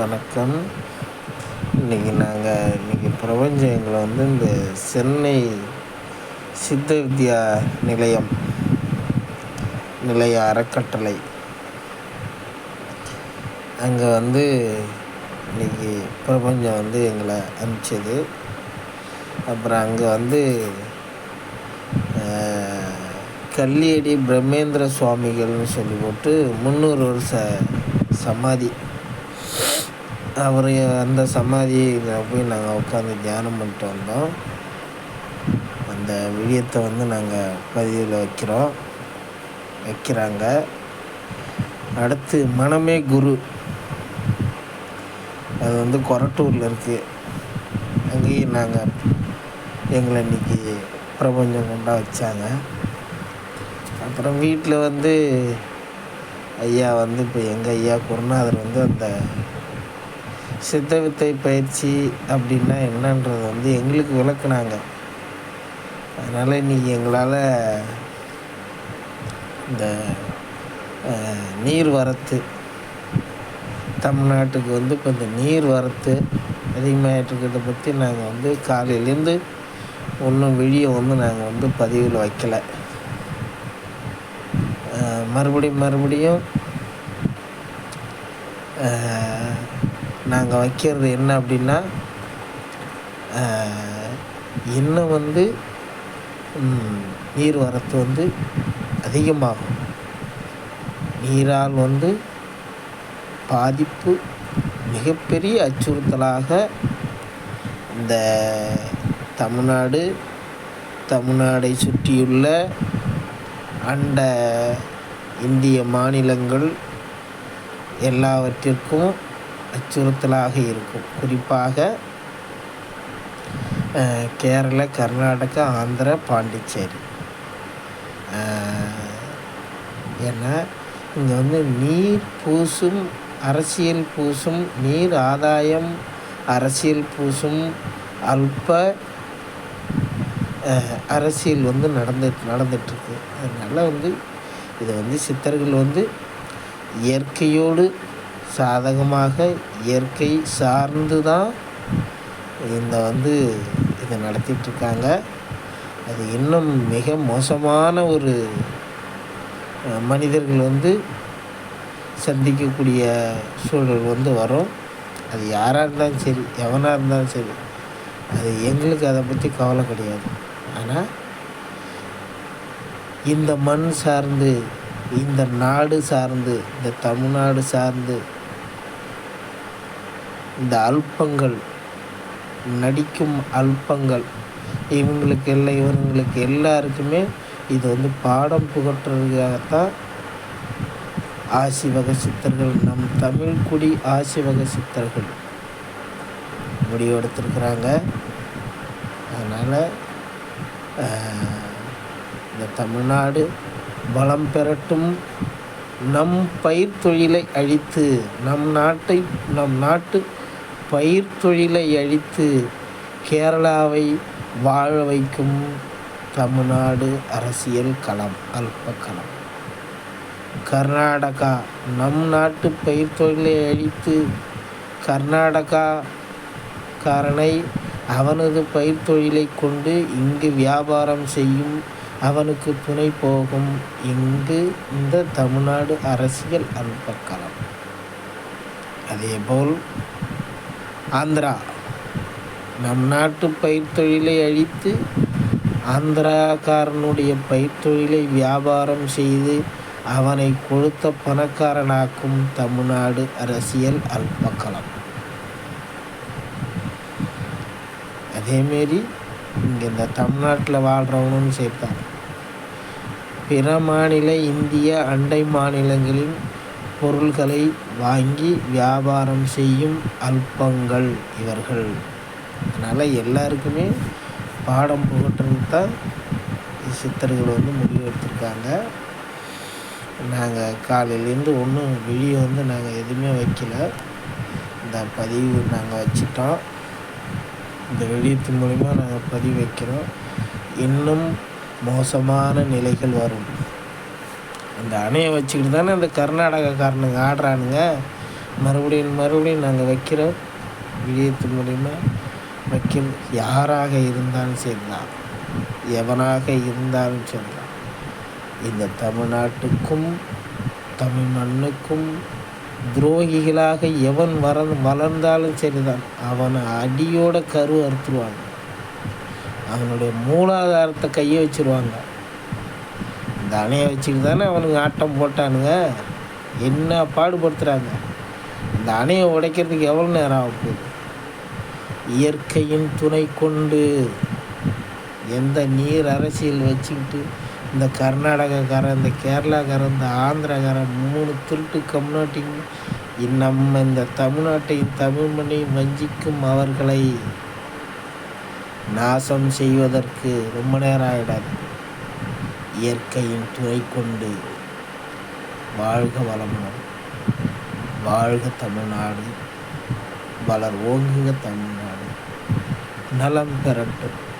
வணக்கம். இன்றைக்கி நாங்கள் இன்றைக்கி பிரபஞ்சம் எங்களை வந்து இந்த சென்னை சித்த வித்யா நிலையம் நிலைய அறக்கட்டளை. அங்கே வந்து இன்றைக்கி பிரபஞ்சம் வந்து எங்களை அனுப்பிச்சது. அப்புறம் அங்கே வந்து கல்லியடி பிரம்மேந்திர சுவாமிகள்னு சொல்லி போட்டு முந்நூறு வருஷ சமாதி. அவர் அந்த சமாதியில் போய் நாங்கள் உட்காந்து தியானம் பண்ணிட்டு வந்தோம். அந்த விடியத்தை வந்து நாங்கள் பதிவில் வைக்கிறோம். வைக்கிறாங்க. அடுத்து மனமே குரு. அது வந்து கொரட்டூரில் இருக்குது அங்கேயும் நாங்கள் எங்களை இன்னைக்கு பிரபஞ்சம் கொண்டா வச்சாங்க. அப்புறம் வீட்டில் வந்து ஐயா வந்து இப்போ எங்கள் ஐயா குருநாதர் வந்து அந்த சித்த வித்தை பயிற்சி அப்படின்னா என்னன்றது வந்து எங்களுக்கு விளக்குனாங்க. அதனால் இன்றைக்கி எங்களால் இந்த நீர் வரத்து தமிழ்நாட்டுக்கு வந்து இப்போ இந்த நீர் வரத்து அதிகமாகிட்டு இருக்கிறத பற்றி நாங்கள் வந்து காலையிலேருந்து ஒன்றும் வெளியே வந்து நாங்கள் வந்து பதிவில் வைக்கலை. மறுபடியும் மறுபடியும் நாங்கள் வைக்கிறது என்ன அப்படின்னா இன்னும் வந்து நீர் வரத்து வந்து அதிகமாகும். நீரால் வந்து பாதிப்பு மிகப்பெரிய அச்சுறுத்தலாக இந்த தமிழ்நாடு தமிழ்நாடை சுற்றியுள்ள அண்ட இந்திய மாநிலங்கள் எல்லாவற்றிற்கும் அச்சுறுத்தலாக இருக்கும். குறிப்பாக கேரள கேரளா கர்நாடகா ஆந்திரா பாண்டிச்சேரி. ஏன்னா இங்கே வந்து நீர் பூசும் அரசியல் பூசும் நீர் ஆதாயம் அரசியல் பூசும் அல்ப அரசியல் வந்து நடந்து நடந்துட்டுருக்கு. அதனால் வந்து இதை வந்து சித்தர்கள் வந்து இயற்கையோடு சாதகமாக இயற்கை சார்ந்து தான் இந்த வந்து இதை நடத்திட்டுருக்காங்க. அது இன்னும் மிக மோசமான ஒரு மனிதர்கள் வந்து சந்திக்கக்கூடிய சூழல் வந்து வரும். அது யாராக இருந்தாலும் சரி எவனாக இருந்தாலும் சரி அது எங்களுக்கு அதை பற்றி கவலை கிடையாது. ஆனால் இந்த மண் சார்ந்து இந்த நாடு சார்ந்து இந்த தமிழ்நாடு சார்ந்து இந்த அல்பங்கள் நடிக்கும் அல்பங்கள் இவங்களுக்கு எல்லாம் இவங்களுக்கு எல்லாருக்குமே இது வந்து பாடம் புகட்டுறதுக்காகத்தான் ஆசிவக சித்தர்கள் நம் தமிழ் குடி ஆசிவக சித்தர்கள் முடிவெடுத்திருக்கிறாங்க அதனால் இந்த தமிழ்நாடு பலம் பெறட்டும். நம் பயிர் தொழிலை அழித்து நம் நாட்டை நம் நாட்டு பயிர் தொழிலை அழித்து கேரளாவை வாழ வைக்கும் தமிழ்நாடு அரசியல் களம் அல்ப களம் கர்நாடகா நம் நாட்டு பயிர் தொழிலை அழித்து கர்நாடகா காரனை அவனது பயிர் தொழிலை கொண்டு இங்கு வியாபாரம் செய்யும் அவனுக்கு துணை போகும் இங்கு இந்த தமிழ்நாடு அரசியல் அல்பக்களம் அதேபோல் ஆந்திரா. நம் நாட்டு பயிர்த்தொழிலை அழித்து ஆந்திராக்காரனுடைய பயிர்த்தொழிலை வியாபாரம் செய்து அவனை கொழுத்த பணக்காரனாக்கும் தமிழ்நாடு அரசியல் அல்பக்களம் அதேமாரி இங்கே இந்த தமிழ்நாட்டில் வாழ்கிறவனும் சேர்த்தான் பிற மாநில இந்திய அண்டை மாநிலங்களின் பொருள்களை வாங்கி வியாபாரம் செய்யும் அல்பங்கள் இவர்கள். அதனால் எல்லாருக்குமே பாடம் புகட்டுறது தான் சித்தர்கள் வந்து முடிவு எடுத்திருக்காங்க. நாங்கள் காலையிலேருந்து ஒன்றும் வெளியே வந்து நாங்கள் எதுவுமே வைக்கல. இந்த பதிவு நாங்கள் வச்சிட்டோம். இந்த வெளியீட்டு மூலிமா நாங்கள் பதிவு வைக்கிறோம். இன்னும் மோசமான நிலைகள் வரும். இந்த அணையை வச்சுக்கிட்டு தானே இந்த கர்நாடகாக்காரனுங்க ஆடுறானுங்க. மறுபடியும் மறுபடியும் நாங்கள் வைக்கிறோம் விடயத்து மூலிமா வைக்கிற யாராக இருந்தாலும் சரிதான். எவனாக இருந்தாலும் சரிதான். இந்த தமிழ்நாட்டுக்கும் தமிழ் மண்ணுக்கும் துரோகிகளாக எவன் வர வளர்ந்தாலும் சரிதான். அவனை அடியோட கரு அறுத்துருவாங்க. அவனுடைய மூலாதாரத்தை கையை வச்சுருவாங்க. அந்த அணையை வச்சுக்கிட்டு தானே அவனுங்க ஆட்டம் போட்டானுங்க? என்ன பாடுபடுத்துகிறாங்க இந்த அணையை உடைக்கிறதுக்கு எவ்வளோ நேரம் ஆக போகுது? இயற்கையின் துணை கொண்டு எந்த நீர் அரசியல் வச்சுக்கிட்டு இந்த கர்நாடகாக்காரன் இந்த கேரளாக்காரன் இந்த ஆந்திராக்காரன் மூணு திருட்டு கம்யூனிட்டிங் நம்ம இந்த தமிழ்நாட்டையும் தமிழ் மண்ணையும் வஞ்சிக்கும் அவர்களை நாசம் செய்வதற்கு ரொம்ப நேரம் ஆகிடாது இயற்கையின் துணை கொண்டு வாழ்க வளமுடன். வாழ்க தமிழ்நாடு. வளர் ஓங்குக தமிழ்நாடு. நலம் பெறட்டும்.